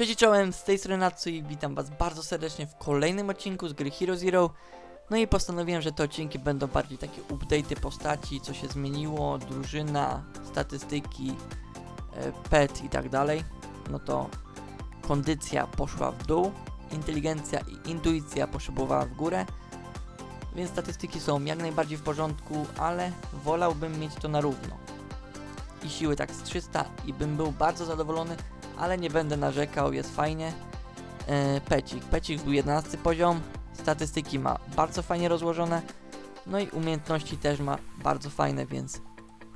Cześć czołem, z tej strony Natsu i witam was bardzo serdecznie w kolejnym odcinku z gry Hero Zero. No i postanowiłem, że te odcinki będą bardziej takie update'y postaci, co się zmieniło, drużyna, statystyki, e, pet i tak dalej. No to kondycja poszła w dół, inteligencja i intuicja poszybowała w górę. Więc statystyki są jak najbardziej w porządku, ale wolałbym mieć to na równo. I siły tak z 300 i bym był bardzo zadowolony, ale nie będę narzekał, jest fajnie. E, pecik. Pecik był 11 poziom, statystyki ma bardzo fajnie rozłożone, no i umiejętności też ma bardzo fajne, więc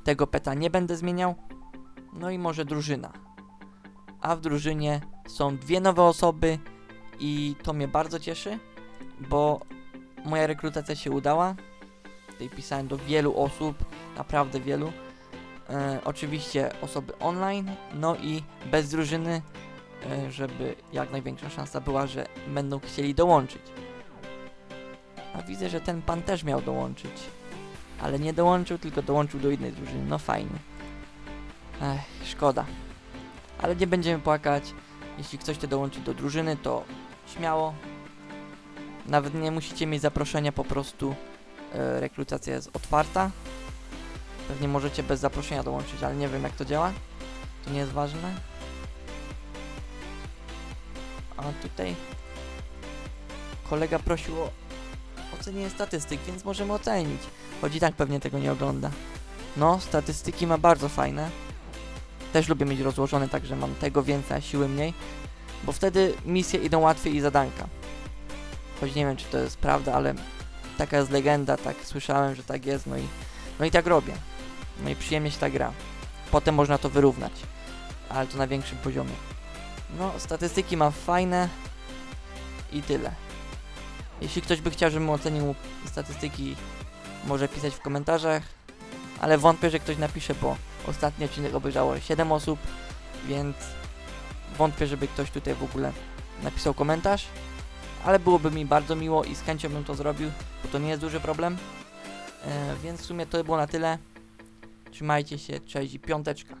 tego peta nie będę zmieniał. No i może drużyna. A w drużynie są dwie nowe osoby i to mnie bardzo cieszy, bo moja rekrutacja się udała. Tutaj pisałem do wielu osób, naprawdę wielu. E, oczywiście osoby online, no i bez drużyny, e, żeby jak największa szansa była, że będą chcieli dołączyć. A widzę, że ten pan też miał dołączyć. Ale nie dołączył, tylko dołączył do innej drużyny. No fajnie. Ech, szkoda. Ale nie będziemy płakać. Jeśli ktoś chce dołączyć do drużyny, to śmiało. Nawet nie musicie mieć zaproszenia, po prostu e, rekrutacja jest otwarta. Pewnie możecie bez zaproszenia dołączyć, ale nie wiem jak to działa. To nie jest ważne. A tutaj kolega prosił o ocenienie statystyk, więc możemy ocenić. Choć i tak pewnie tego nie ogląda. No, statystyki ma bardzo fajne. Też lubię mieć rozłożone tak, że mam tego więcej, a siły mniej. Bo wtedy misje idą łatwiej i zadanka. Choć nie wiem, czy to jest prawda, ale taka jest legenda, tak słyszałem, że tak jest, no i, no i tak robię. No i przyjemnie się ta gra. Potem można to wyrównać, ale to na większym poziomie. No, statystyki ma fajne i tyle. Jeśli ktoś by chciał, żebym ocenił statystyki, może pisać w komentarzach, ale wątpię, że ktoś napisze, bo ostatni odcinek obejrzało 7 osób, więc wątpię, żeby ktoś tutaj w ogóle napisał komentarz, ale byłoby mi bardzo miło i z chęcią bym to zrobił, bo to nie jest duży problem. E, więc w sumie to było na tyle. Trzymajcie się, cześć i piąteczka.